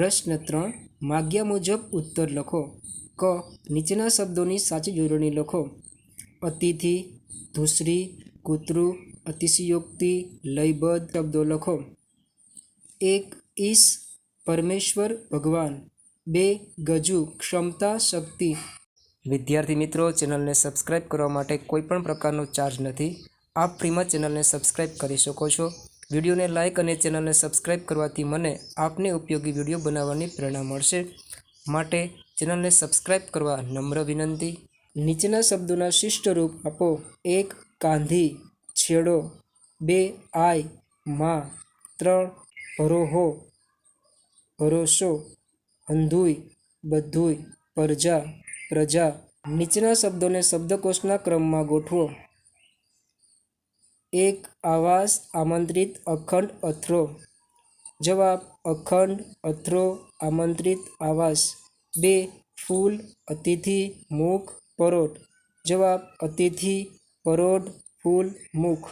પ્રશ્ન ત્રણ, માગ્યા મુજબ ઉત્તર લખો. ક, નીચેના શબ્દોની સાચી જોડણી લખો. અતિથિ, ધુસરી, કૂતરું, અતિશયોક્તિ, લયબદ્ધ શબ્દો લખો. એક, ઈશ, પરમેશ્વર, ભગવાન. બે, ગજુ, ક્ષમતા, શક્તિ. વિદ્યાર્થી મિત્રો, ચેનલને સબસ્ક્રાઈબ કરવા માટે કોઈપણ પ્રકારનો ચાર્જ નથી. આપ ફ્રીમાં ચેનલને સબસ્ક્રાઈબ કરી શકો છો. વિડીયોને લાઇક અને ચેનલને સબસ્ક્રાઈબ કરવાથી મને આપને ઉપયોગી વીડિયો બનાવવાની પ્રેરણા મળશે. માટે ચેનલને સબસ્ક્રાઈબ કરવા નમ્ર વિનંતી. નીચેના શબ્દોના શિષ્ટ રૂપ આપો. એક, કાંધી. છેડો. બે આયમાં. ત્રણ, ભરોહો. ભરોસો. અંધુય બધુય પરજા. પ્રજા. નીચેના શબ્દોને શબ્દકોશના ક્રમમાં ગોઠવો. એક આવાસ આમંત્રિત અખંડ અથરો. જવાબ, અખંડ અથરો આમંત્રિત આવાસ. બે, ફૂલ, અતિથિ, મુખ પરોઢ જવાબ, અતિથિ પરોઢ ફૂલ, મુખ.